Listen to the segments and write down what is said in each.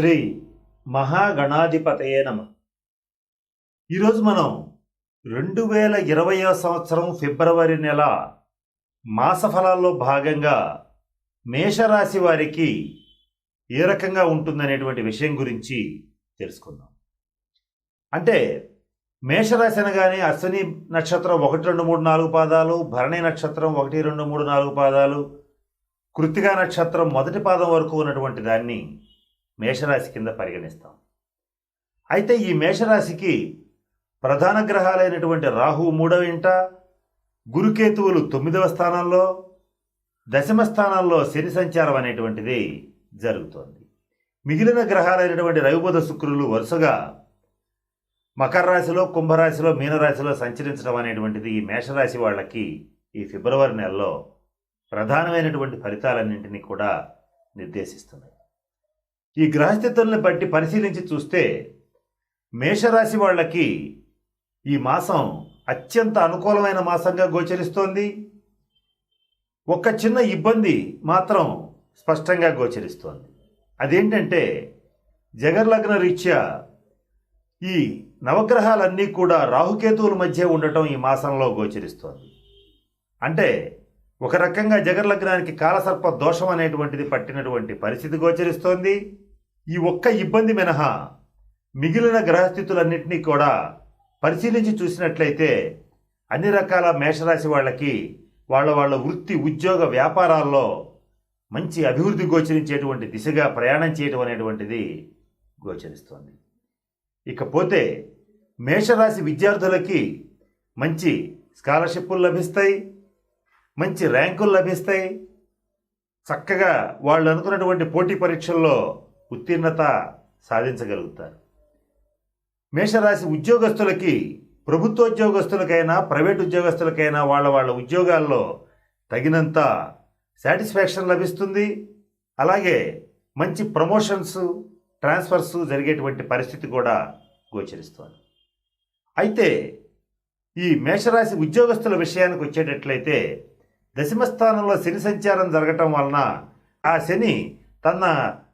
శ్రీ మహాగణాధిపతయే నమ. ఈరోజు మనం రెండు వేల ఇరవయో సంవత్సరం ఫిబ్రవరి నెల మాసఫలాల్లో భాగంగా మేషరాశి వారికి ఏ రకంగా ఉంటుందనేటువంటి విషయం గురించి తెలుసుకుందాం. అంటే మేషరాశి అనగానే అశ్విని నక్షత్రం ఒకటి రెండు మూడు నాలుగు పాదాలు భరణి నక్షత్రం ఒకటి రెండు మూడు నాలుగు పాదాలు కృతికా నక్షత్రం మొదటి పాదం వరకు ఉన్నటువంటి దాన్ని మేషరాశి కింద పరిగణిస్తాం. అయితే ఈ మేషరాశికి ప్రధాన గ్రహాలైనటువంటి రాహు మూడవ ఇంట గురుకేతువులు తొమ్మిదవ స్థానంలో దశమ స్థానాల్లో శని సంచారం అనేటువంటిది జరుగుతోంది. మిగిలిన గ్రహాలైనటువంటి రవిబుధ శుక్రులు వరుసగా మకర రాశిలో కుంభరాశిలో మీనరాశిలో సంచరించడం అనేటువంటిది ఈ మేషరాశి వాళ్ళకి ఈ ఫిబ్రవరి నెలలో ప్రధానమైనటువంటి ఫలితాలన్నింటినీ కూడా నిర్దేశిస్తున్నాయి. ఈ గ్రహస్థితుల్ని బట్టి పరిశీలించి చూస్తే మేషరాశి వాళ్ళకి ఈ మాసం అత్యంత అనుకూలమైన మాసంగా గోచరిస్తోంది. ఒక చిన్న ఇబ్బంది మాత్రం స్పష్టంగా గోచరిస్తోంది. అదేంటంటే జగర్లగ్న రీత్యా ఈ నవగ్రహాలన్నీ కూడా రాహుకేతువుల మధ్య ఉండటం ఈ మాసంలో గోచరిస్తోంది. అంటే ఒక రకంగా జగర్లగ్నానికి కాలసర్ప దోషం అనేటువంటిది పట్టినటువంటి పరిస్థితి గోచరిస్తోంది. ఈ ఒక్క ఇబ్బంది మినహా మిగిలిన గ్రహస్థితులన్నింటినీ కూడా పరిశీలించి చూసినట్లయితే అన్ని రకాల మేషరాశి వాళ్ళకి వాళ్ళ వాళ్ళ వృత్తి ఉద్యోగ వ్యాపారాల్లో మంచి అభివృద్ధి గోచరించేటువంటి దిశగా ప్రయాణం చేయడం అనేటువంటిది గోచరిస్తోంది. ఇకపోతే మేషరాశి విద్యార్థులకి మంచి స్కాలర్షిప్లు లభిస్తాయి. మంచి ర్యాంకులు లభిస్తాయి. చక్కగా వాళ్ళు అనుకున్నటువంటి పోటీ పరీక్షల్లో ఉత్తీర్ణత సాధించగలుగుతారు. మేషరాశి ఉద్యోగస్తులకి ప్రభుత్వ ఉద్యోగస్తులకైనా ప్రైవేట్ ఉద్యోగస్తులకైనా వాళ్ళ వాళ్ళ ఉద్యోగాల్లో తగినంత సాటిస్ఫాక్షన్ లభిస్తుంది. అలాగే మంచి ప్రమోషన్స్ ట్రాన్స్ఫర్స్ జరిగేటువంటి పరిస్థితి కూడా గోచరిస్తోంది. అయితే ఈ మేషరాశి ఉద్యోగస్తుల విషయానికి వచ్చేటట్లయితే దశమ స్థానంలో శని సంచారం జరగటం వలన ఆ శని తన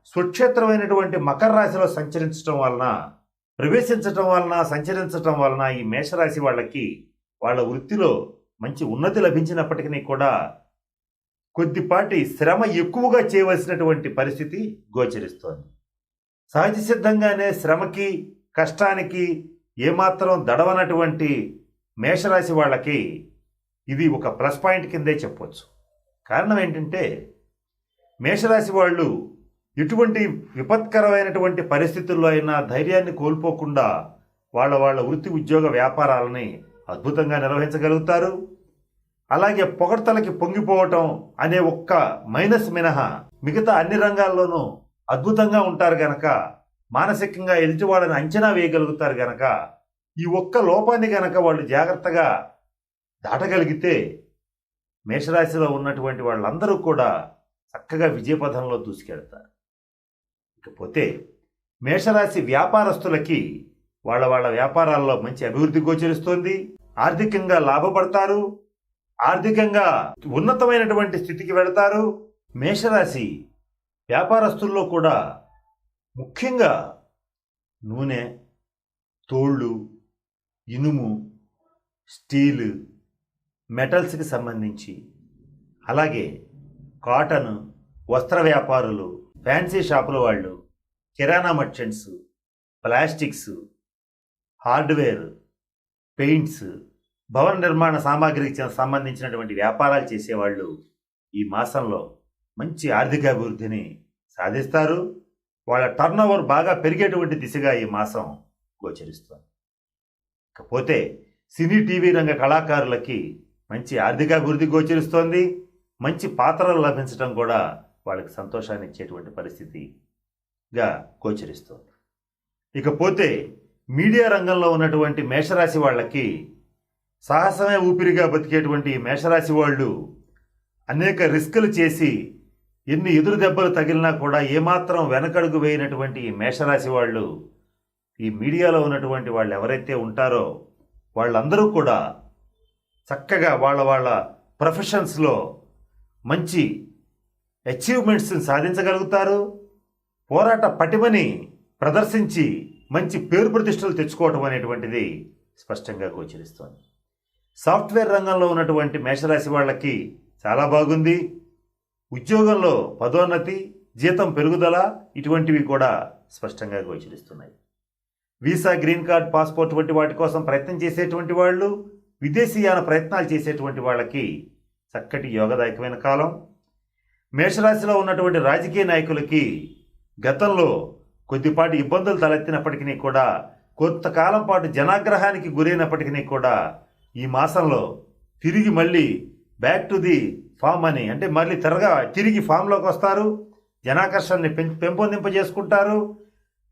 స్వక్షేత్రమైనటువంటి మకర రాశిలో సంచరించటం వలన ప్రవేశించటం వలన సంచరించటం వలన ఈ మేషరాశి వాళ్ళకి వాళ్ళ వృత్తిలో మంచి ఉన్నతి లభించినప్పటికీ కూడా కొద్దిపాటి శ్రమ ఎక్కువగా చేయవలసినటువంటి పరిస్థితి గోచరిస్తోంది. సహజ సిద్ధంగానే శ్రమకి కష్టానికి ఏమాత్రం దడవనటువంటి మేషరాశి వాళ్ళకి ఇది ఒక ప్లస్ పాయింట్ కిందే చెప్పవచ్చు కారణం ఏంటంటే మేషరాశి వాళ్ళు ఎటువంటి విపత్కరమైనటువంటి పరిస్థితుల్లో అయినా ధైర్యాన్ని కోల్పోకుండా వాళ్ళ వాళ్ళ వృత్తి ఉద్యోగ వ్యాపారాలని అద్భుతంగా నిర్వహించగలుగుతారు. అలాగే పొగడ్తలకి పొంగిపోవటం అనే ఒక్క మైనస్ మినహా మిగతా అన్ని రంగాల్లోనూ అద్భుతంగా ఉంటారు గనక మానసికంగా ఎదుటివాళ్ళని అంచనా వేయగలుగుతారు గనక ఈ ఒక్క లోపాన్ని గనక వాళ్ళు జాగ్రత్తగా దాటగలిగితే మేషరాశిలో ఉన్నటువంటి వాళ్ళందరూ కూడా చక్కగా విజయపథంలో దూసుకెడతారు ఇకపోతే మేషరాశి వ్యాపారస్తులకి వాళ్ళ వాళ్ళ వ్యాపారాల్లో మంచి అభివృద్ధి గోచరిస్తోంది. ఆర్థికంగా లాభపడతారు. ఆర్థికంగా ఉన్నతమైనటువంటి స్థితికి వెళతారు. మేషరాశి వ్యాపారస్తుల్లో కూడా ముఖ్యంగా నూనె తోళ్ళు ఇనుము స్టీలు మెటల్స్కి సంబంధించి అలాగే కాటన్ వస్త్ర వ్యాపారులు ఫ్యాన్సీ షాపుల వాళ్ళు kirana merchants plastics hardware paints భవన నిర్మాణ సామాగ్రికి సంబంధించినటువంటి వ్యాపారాలు చేసేవాళ్ళు ఈ మాసంలో మంచి ఆర్థికాభివృద్ధిని సాధిస్తారు. వాళ్ళ టర్న్ ఓవర్ బాగా పెరిగేటువంటి దిశగా ఈ మాసం గోచరిస్తుంది. ఇకపోతే సినీ టీవీ రంగ కళాకారులకి మంచి ఆర్థిక అభివృద్ధి గోచరిస్తోంది. మంచి పాత్రలు లభించడం కూడా వాళ్ళకి సంతోషాన్ని ఇచ్చేటువంటి పరిస్థితిగా గోచరిస్తోంది. ఇకపోతే మీడియా రంగంలో ఉన్నటువంటి మేషరాశి వాళ్ళకి సాహసమే ఊపిరిగా బతికేటువంటి మేషరాశి వాళ్ళు అనేక రిస్కులు చేసి ఎన్ని ఎదురు దెబ్బలు తగిలినా కూడా ఏమాత్రం వెనకడుగు వేయనటువంటి ఈ మేషరాశి వాళ్ళు ఈ మీడియాలో ఉన్నటువంటి వాళ్ళు ఎవరైతే ఉంటారో వాళ్ళందరూ కూడా చక్కగా వాళ్ళ వాళ్ళ ప్రొఫెషన్స్లో మంచి అచీవ్మెంట్స్ని సాధించగలుగుతారు. పోరాట పటిమని ప్రదర్శించి మంచి పేరు ప్రతిష్టలు తెచ్చుకోవటం అనేటువంటిది స్పష్టంగా గోచరిస్తోంది. సాఫ్ట్వేర్ రంగంలో ఉన్నటువంటి మేషరాశి వాళ్ళకి చాలా బాగుంది. ఉద్యోగంలో పదోన్నతి జీతం పెరుగుదల ఇటువంటివి కూడా స్పష్టంగా గోచరిస్తున్నాయి. వీసా గ్రీన్ కార్డ్ పాస్పోర్ట్ వంటి వాటి కోసం ప్రయత్నం చేసేటువంటి వాళ్ళు విదేశీయాన ప్రయత్నాలు చేసేటువంటి వాళ్ళకి చక్కటి యోగదాయకమైన కాలం. మేషరాశిలో ఉన్నటువంటి రాజకీయ నాయకులకి గతంలో కొద్దిపాటి ఇబ్బందులు తలెత్తినప్పటికీ కూడా కొంతకాలం పాటు జనాగ్రహానికి గురైనప్పటికీ కూడా ఈ మాసంలో తిరిగి మళ్ళీ బ్యాక్ టు ది ఫామ్ అని అంటే మళ్ళీ త్వరగా తిరిగి ఫామ్లోకి వస్తారు. జనాకర్షణని పెం పెంపొందింపజేసుకుంటారు.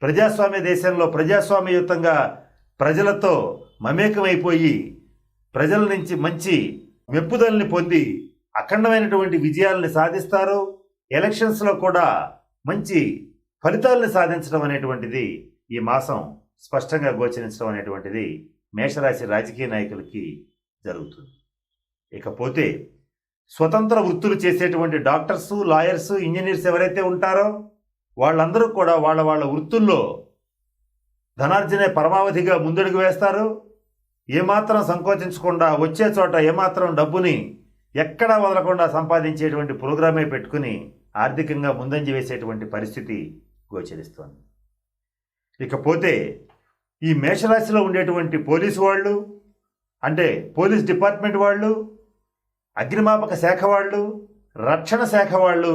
ప్రజాస్వామ్య దేశంలో ప్రజాస్వామ్యయుతంగా ప్రజలతో మమేకమైపోయి ప్రజల నుంచి మంచి మెప్పుదలని పొంది అఖండమైనటువంటి విజయాలని సాధిస్తారు ఎలక్షన్స్లో కూడా మంచి ఫలితాలను సాధించడం అనేటువంటిది ఈ మాసం స్పష్టంగా గోచరించడం అనేటువంటిది మేషరాశి రాజకీయ నాయకులకి జరుగుతుంది. ఇకపోతే స్వతంత్ర వృత్తులు చేసేటువంటి డాక్టర్స్ లాయర్స్ ఇంజనీర్స్ ఎవరైతే ఉంటారో వాళ్ళందరూ కూడా వాళ్ళ వాళ్ళ వృత్తుల్లో ధనార్జనే పరమావధిగా ముందడుగు వేస్తారు. ఏమాత్రం సంకోచించకుండా వచ్చే చోట ఏమాత్రం డబ్బుని ఎక్కడా వదలకుండా సంపాదించేటువంటి ప్రోగ్రామే పెట్టుకుని ఆర్థికంగా ముందంజ వేసేటువంటి పరిస్థితి గోచరిస్తోంది. ఇకపోతే ఈ మేషరాశిలో ఉండేటువంటి పోలీసు వాళ్ళు అంటే పోలీస్ డిపార్ట్మెంట్ వాళ్ళు అగ్నిమాపక శాఖ వాళ్ళు రక్షణ శాఖ వాళ్ళు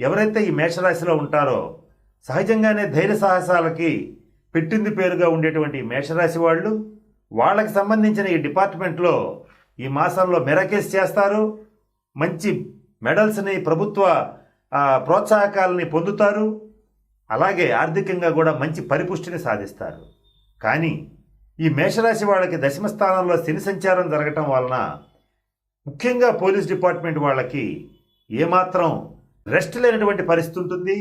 ఎవరైతే ఈ మేషరాశిలో ఉంటారో సహజంగానే ధైర్య సాహసాలకి పెట్టింది పేరుగా ఉండేటువంటి మేషరాశి వాళ్ళు వాళ్ళకి సంబంధించిన ఈ డిపార్ట్మెంట్లో ఈ మాసంలో మెరకేస్ చేస్తారు. మంచి మెడల్స్ని ప్రభుత్వ ప్రోత్సాహకాలని పొందుతారు. అలాగే ఆర్థికంగా కూడా మంచి పరిపుష్టిని సాధిస్తారు. కానీ ఈ మేషరాశి వాళ్ళకి దశమ స్థానంలో శని సంచారం జరగటం వలన ముఖ్యంగా పోలీస్ డిపార్ట్మెంట్ వాళ్ళకి ఏమాత్రం రెస్ట్ లేనటువంటి పరిస్థితి ఉంటుంది.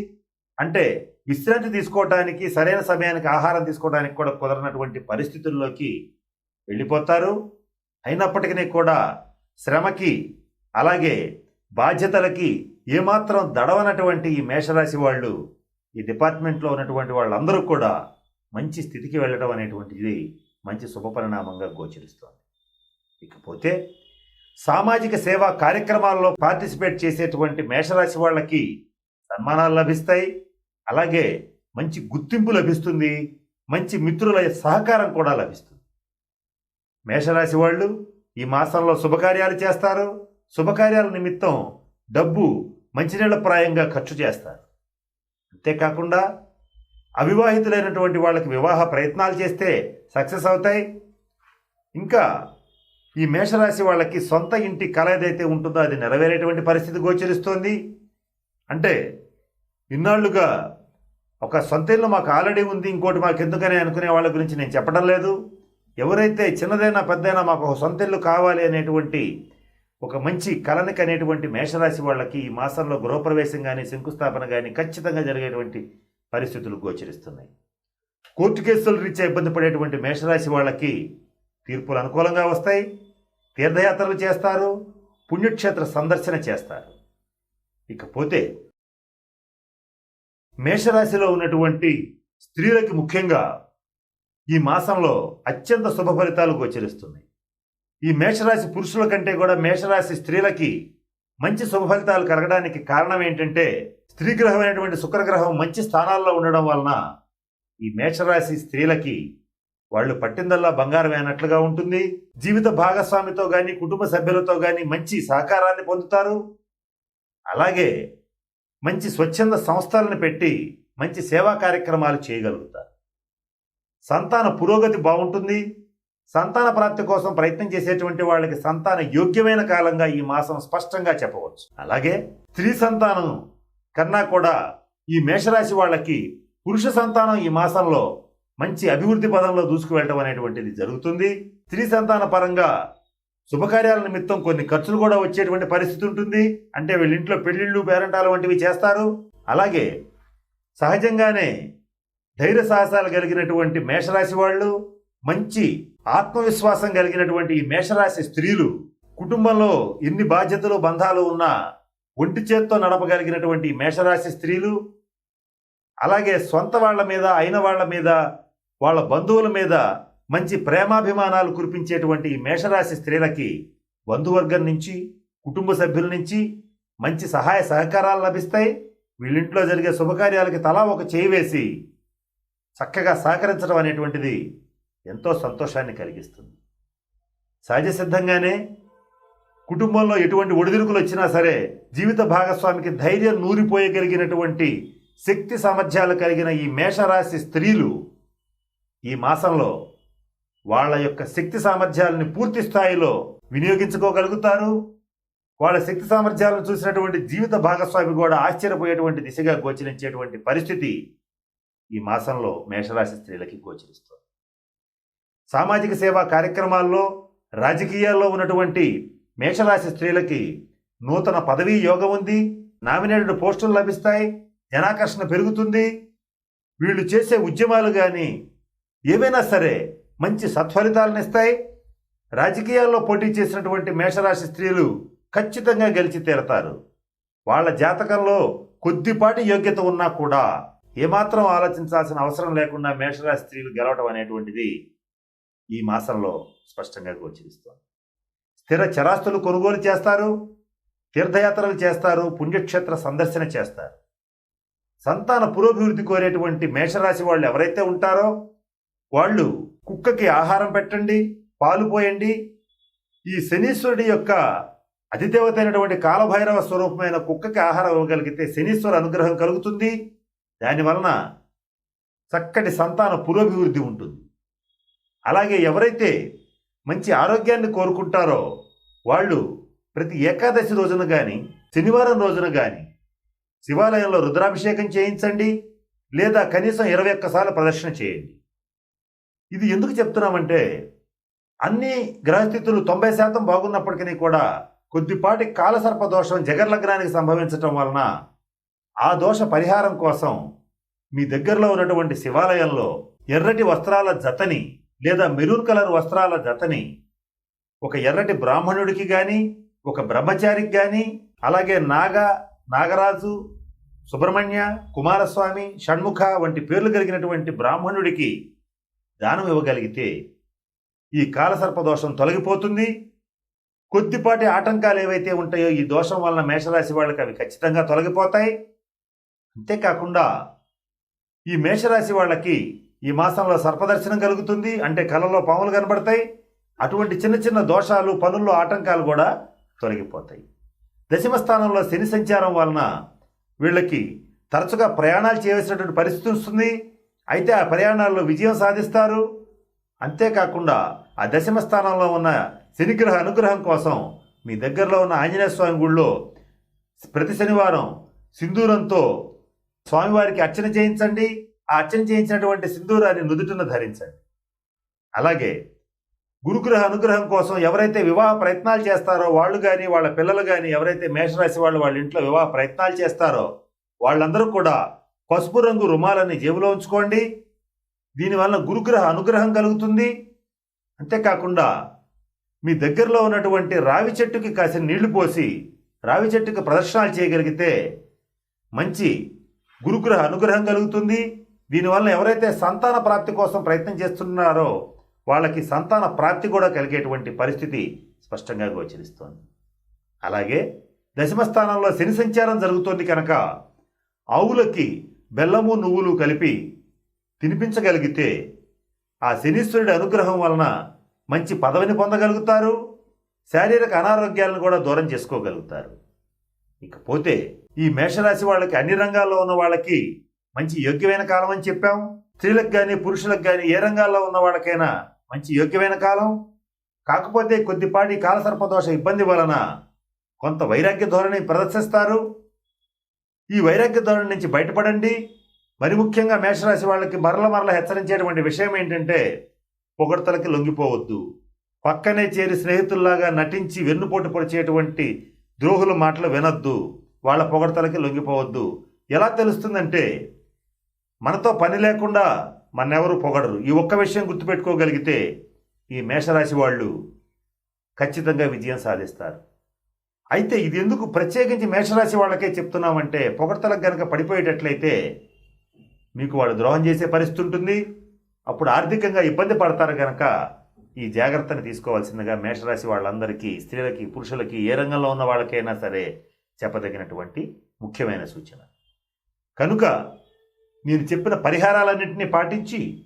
అంటే విశ్రాంతి తీసుకోవడానికి సరైన సమయానికి ఆహారం తీసుకోవడానికి కూడా కుదరనటువంటి పరిస్థితుల్లోకి వెళ్ళిపోతారు. అయినప్పటికీ కూడా శ్రమకి అలాగే బాధ్యతలకి ఏమాత్రం దడవనటువంటి ఈ మేషరాశి వాళ్ళు ఈ డిపార్ట్మెంట్లో ఉన్నటువంటి వాళ్ళందరూ కూడా మంచి స్థితికి వెళ్ళడం అనేటువంటిది మంచి శుభపరిణామంగా గోచరిస్తోంది. ఇకపోతే సామాజిక సేవా కార్యక్రమాల్లో పార్టిసిపేట్ చేసేటువంటి మేషరాశి వాళ్ళకి సన్మానాలు లభిస్తాయి. అలాగే మంచి గుర్తింపు లభిస్తుంది. మంచి మిత్రుల సహకారం కూడా లభిస్తుంది. మేషరాశి వాళ్ళు ఈ మాసంలో శుభకార్యాలు చేస్తారు. శుభకార్యాల నిమిత్తం డబ్బు మంచినీళ్ళ ప్రాయంగా ఖర్చు చేస్తారు. అంతేకాకుండా అవివాహితులైనటువంటి వాళ్ళకి వివాహ ప్రయత్నాలు చేస్తే సక్సెస్ అవుతాయి. ఇంకా ఈ మేషరాశి వాళ్ళకి సొంత ఇంటి కళ ఏదైతే ఉంటుందో అది నెరవేరేటువంటి పరిస్థితి గోచరిస్తోంది. అంటే ఇన్నాళ్ళుగా ఒక సొంత ఇల్లు మాకు ఆల్రెడీ ఉంది ఇంకోటి మాకు ఎందుకని అనుకునే వాళ్ళ గురించి నేను చెప్పడం లేదు. ఎవరైతే చిన్నదైనా పెద్దైనా మాకు ఒక సొంత ఇల్లు కావాలి అనేటువంటి ఒక మంచి కలనిక అనేటువంటి మేషరాశి వాళ్ళకి ఈ మాసంలో గృహప్రవేశం కానీ శంకుస్థాపన కానీ ఖచ్చితంగా జరిగేటువంటి పరిస్థితులు గోచరిస్తున్నాయి. కోర్టు కేసులు రీత్యా ఇబ్బంది పడేటువంటి మేషరాశి వాళ్ళకి తీర్పులు అనుకూలంగా వస్తాయి. తీర్థయాత్రలు చేస్తారు. పుణ్యక్షేత్ర సందర్శన చేస్తారు. ఇకపోతే మేషరాశిలో ఉన్నటువంటి స్త్రీలకి ముఖ్యంగా ఈ మాసంలో అత్యంత శుభ ఫలితాలు గోచరిస్తున్నాయి. ఈ మేషరాశి పురుషుల కంటే కూడా మేషరాశి స్త్రీలకి మంచి శుభ ఫలితాలు కలగడానికి కారణం ఏంటంటే స్త్రీ గ్రహం శుక్రగ్రహం మంచి స్థానాల్లో ఉండడం వలన ఈ మేషరాశి స్త్రీలకి వాళ్ళు పట్టిందల్లా బంగారం అయినట్లుగా ఉంటుంది. జీవిత భాగస్వామితో కానీ కుటుంబ సభ్యులతో కానీ మంచి సహకారాన్ని పొందుతారు. అలాగే మంచి స్వచ్ఛంద సంస్థలను పెట్టి మంచి సేవా కార్యక్రమాలు చేయగలుగుతారు. సంతాన పురోగతి బాగుంటుంది. సంతాన ప్రాప్తి కోసం ప్రయత్నం చేసేటువంటి వాళ్ళకి సంతాన యోగ్యమైన కాలంగా ఈ మాసం స్పష్టంగా చెప్పవచ్చు. అలాగే స్త్రీ సంతానం కన్నా కూడా ఈ మేషరాశి వాళ్ళకి పురుష సంతానం ఈ మాసంలో మంచి అభివృద్ధి పదంలో దూసుకువెళ్ళడం అనేటువంటిది జరుగుతుంది. స్త్రీ సంతాన పరంగా శుభకార్యాల నిమిత్తం కొన్ని ఖర్చులు కూడా వచ్చేటువంటి పరిస్థితి ఉంటుంది. అంటే వీళ్ళింట్లో పెళ్ళిళ్ళు పేరంటాలు వంటివి చేస్తారు. అలాగే సహజంగానే ధైర్య సాహసాలు కలిగినటువంటి మేషరాశి వాళ్ళు మంచి ఆత్మవిశ్వాసం కలిగినటువంటి ఈ మేషరాశి స్త్రీలు కుటుంబంలో ఎన్ని బాధ్యతలు బంధాలు ఉన్నా ఒంటి చేత్తో నడపగలిగినటువంటి మేషరాశి స్త్రీలు అలాగే సొంత వాళ్ళ మీద అయిన వాళ్ళ మీద వాళ్ళ బంధువుల మీద మంచి ప్రేమాభిమానాలు కురిపించేటువంటి ఈ మేషరాశి స్త్రీలకి బంధువర్గం నుంచి కుటుంబ సభ్యుల నుంచి మంచి సహాయ సహకారాలు లభిస్తాయి. వీళ్ళింట్లో జరిగే శుభకార్యాలకి తలా ఒక చేయి వేసి చక్కగా సహకరించడం అనేటువంటిది ఎంతో సంతోషాన్ని కలిగిస్తుంది. సహజ సిద్ధంగానే కుటుంబంలో ఎటువంటి ఒడిదుడుకులు వచ్చినా సరే జీవిత భాగస్వామికి ధైర్యం నూరిపోయగలిగినటువంటి శక్తి సామర్థ్యాలు కలిగిన ఈ మేషరాశి స్త్రీలు ఈ మాసంలో వాళ్ళ యొక్క శక్తి సామర్థ్యాలని పూర్తి స్థాయిలో వినియోగించుకోగలుగుతారు. వాళ్ళ శక్తి సామర్థ్యాలను చూసినటువంటి జీవిత భాగస్వామి కూడా ఆశ్చర్యపోయేటువంటి దిశగా గోచరించేటువంటి పరిస్థితి ఈ మాసంలో మేషరాశి స్త్రీలకి గోచరిస్తుంది. సామాజిక సేవా కార్యక్రమాల్లో రాజకీయాల్లో ఉన్నటువంటి మేషరాశి స్త్రీలకి నూతన పదవీ యోగం ఉంది నామినేటెడ్ పోస్టులు లభిస్తాయి జనాకర్షణ పెరుగుతుంది వీళ్ళు చేసే ఉద్యమాలు కానీ ఏవైనా సరే మంచి సత్ఫలితాలను ఇస్తాయి. రాజకీయాల్లో పోటీ చేసినటువంటి మేషరాశి స్త్రీలు ఖచ్చితంగా గెలిచి తీరతారు. వాళ్ళ జాతకంలో కొద్దిపాటి యోగ్యత ఉన్నా కూడా ఏమాత్రం ఆలోచించాల్సిన అవసరం లేకుండా మేషరాశి స్త్రీలు గెలవటం అనేటువంటిది ఈ మాసంలో స్పష్టంగా గోచరిస్తోంది. స్థిర చరాస్తులు కొనుగోలు చేస్తారు తీర్థయాత్రలు చేస్తారు పుణ్యక్షేత్ర సందర్శన చేస్తారు. సంతాన పురోభివృద్ధి కోరేటువంటి మేషరాశి వాళ్ళు ఎవరైతే ఉంటారో వాళ్ళు కుక్కకి ఆహారం పెట్టండి పాలు పోయండి. ఈ శనీశ్వరుడి యొక్క అతిదేవత అయినటువంటి కాలభైరవ స్వరూపమైన కుక్కకి ఆహారం ఇవ్వగలిగితే శనీశ్వర అనుగ్రహం కలుగుతుంది. దానివలన చక్కటి సంతాన పురోభివృద్ధి ఉంటుంది. అలాగే ఎవరైతే మంచి ఆరోగ్యాన్ని కోరుకుంటారో వాళ్ళు ప్రతి ఏకాదశి రోజున కానీ శనివారం రోజున కానీ శివాలయంలో రుద్రాభిషేకం చేయించండి లేదా కనీసం ఇరవై ఒక్కసార్లు ప్రదర్శన చేయండి. ఇది ఎందుకు చెప్తున్నామంటే అన్ని గ్రహస్థితులు తొంభై శాతం బాగున్నప్పటికీ కూడా కొద్దిపాటి కాలసర్ప దోషం జగర్లగ్నానికి సంభవించటం వలన ఆ దోష పరిహారం కోసం మీ దగ్గరలో ఉన్నటువంటి శివాలయంలో ఎర్రటి వస్త్రాల జతని లేదా మెరూన్ కలర్ వస్త్రాల జతని ఒక ఎర్రటి బ్రాహ్మణుడికి కానీ ఒక బ్రహ్మచారికి కానీ అలాగే నాగ నాగరాజు సుబ్రహ్మణ్య కుమారస్వామి షణ్ముఖ వంటి పేర్లు కలిగినటువంటి బ్రాహ్మణుడికి దానం ఇవ్వగలిగితే ఈ కాలసర్ప దోషం తొలగిపోతుంది. కొద్దిపాటి ఆటంకాలు ఏవైతే ఉంటాయో ఈ దోషం వలన మేషరాశి వాళ్ళకి అవి ఖచ్చితంగా తొలగిపోతాయి. అంతేకాకుండా ఈ మేషరాశి వాళ్ళకి ఈ మాసంలో సర్పదర్శనం కలుగుతుంది. అంటే కళ్ళలో పాములు కనబడతాయి. అటువంటి చిన్న చిన్న దోషాలు పనుల్లో ఆటంకాలు కూడా తొలగిపోతాయి. దశమ స్థానంలో శని సంచారం వలన వీళ్ళకి తరచుగా ప్రయాణాలు చేయవలసినటువంటి పరిస్థితి వస్తుంది. అయితే ఆ ప్రయాణాల్లో విజయం సాధిస్తారు. అంతేకాకుండా ఆ దశమ స్థానంలో ఉన్న శనిగ్రహ అనుగ్రహం కోసం మీ దగ్గరలో ఉన్న ఆంజనేయ స్వామి గుళ్ళో ప్రతి శనివారం సింధూరంతో స్వామివారికి అర్చన చేయించండి. ఆ అర్చన చేయించినటువంటి సింధూరాన్ని నుదుటిన ధరించండి. అలాగే గురుగ్రహ అనుగ్రహం కోసం ఎవరైతే వివాహ ప్రయత్నాలు చేస్తారో వాళ్ళు కానీ వాళ్ళ పిల్లలు కానీ ఎవరైతే మేషరాశి వాళ్ళు వాళ్ళ ఇంట్లో వివాహ ప్రయత్నాలు చేస్తారో వాళ్ళందరూ కూడా పసుపు రంగు రుమాలని జేబులో ఉంచుకోండి. దీనివల్ల గురుగ్రహ అనుగ్రహం కలుగుతుంది. అంతేకాకుండా మీ దగ్గరలో ఉన్నటువంటి రావి చెట్టుకి కాసిన నీళ్ళు పోసి రావి చెట్టుకి ప్రదర్శనలు చేయగలిగితే మంచి గురుగ్రహ అనుగ్రహం కలుగుతుంది. దీనివల్ల ఎవరైతే సంతాన ప్రాప్తి కోసం ప్రయత్నం చేస్తున్నారో వాళ్ళకి సంతాన ప్రాప్తి కూడా కలిగేటువంటి పరిస్థితి స్పష్టంగా గోచరిస్తోంది. అలాగే దశమస్థానంలో శని సంచారం జరుగుతోంది కనుక ఆవులకి బెల్లము నువ్వులు కలిపి తినిపించగలిగితే ఆ శనీశ్వరుడి అనుగ్రహం వలన మంచి పదవిని పొందగలుగుతారు. శారీరక అనారోగ్యాలను కూడా దూరం చేసుకోగలుగుతారు. ఇకపోతే ఈ మేషరాశి వాళ్ళకి అన్ని రంగాల్లో ఉన్న వాళ్ళకి మంచి యోగ్యమైన కాలం అని చెప్పాం. స్త్రీలకు కానీ పురుషులకు కానీ ఏ రంగాల్లో ఉన్న వాళ్ళకైనా మంచి యోగ్యమైన కాలం. కాకపోతే కొద్దిపాటి కాలసర్పదోష ఇబ్బంది వలన కొంత వైరాగ్య ధోరణి ప్రదర్శిస్తారు. ఈ వైరాగ్య ధోరణి నుంచి బయటపడండి. మరి ముఖ్యంగా మేషరాశి వాళ్ళకి మరల మరల హెచ్చరించేటువంటి విషయం ఏంటంటే పొగడతలకి లొంగిపోవద్దు. పక్కనే చేరి స్నేహితుల్లాగా నటించి వెన్నుపోటు పొడిచేటువంటి ద్రోహుల మాటలు వినొద్దు వాళ్ళ పొగడతలకి లొంగిపోవద్దు. ఎలా తెలుస్తుందంటే మనతో పని లేకుండా మన్నెవరు పొగడరు. ఈ ఒక్క విషయం గుర్తుపెట్టుకోగలిగితే ఈ మేషరాశి వాళ్ళు ఖచ్చితంగా విజయం సాధిస్తారు. అయితే ఇది ఎందుకు ప్రత్యేకించి మేషరాశి వాళ్ళకే చెప్తున్నామంటే పొగడతలకు గనక పడిపోయేటట్లయితే మీకు వాళ్ళు ద్రోహం చేసే పరిస్థితి ఉంటుంది. అప్పుడు ఆర్థికంగా ఇబ్బంది పడతారు కనుక ఈ జాగ్రత్తని తీసుకోవాల్సిందిగా మేషరాశి వాళ్ళందరికీ స్త్రీలకి పురుషులకి ఏ రంగంలో ఉన్న వాళ్ళకైనా సరే చెప్పదగినటువంటి ముఖ్యమైన సూచన. కనుక నేను చెప్పిన పరిహారాలన్నింటినీ పాటించి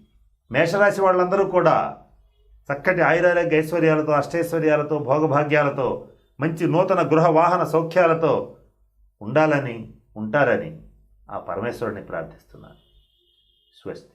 మేషరాశి వాళ్ళందరూ కూడా చక్కటి ఆయురారోగ్య ఐశ్వర్యాలతో అష్టైశ్వర్యాలతో భోగభాగ్యాలతో మంచి నూతన గృహ వాహన సౌఖ్యాలతో ఉండాలని ఉంటారని ఆ పరమేశ్వరుని ప్రార్థిస్తున్నాను. స్వస్తి.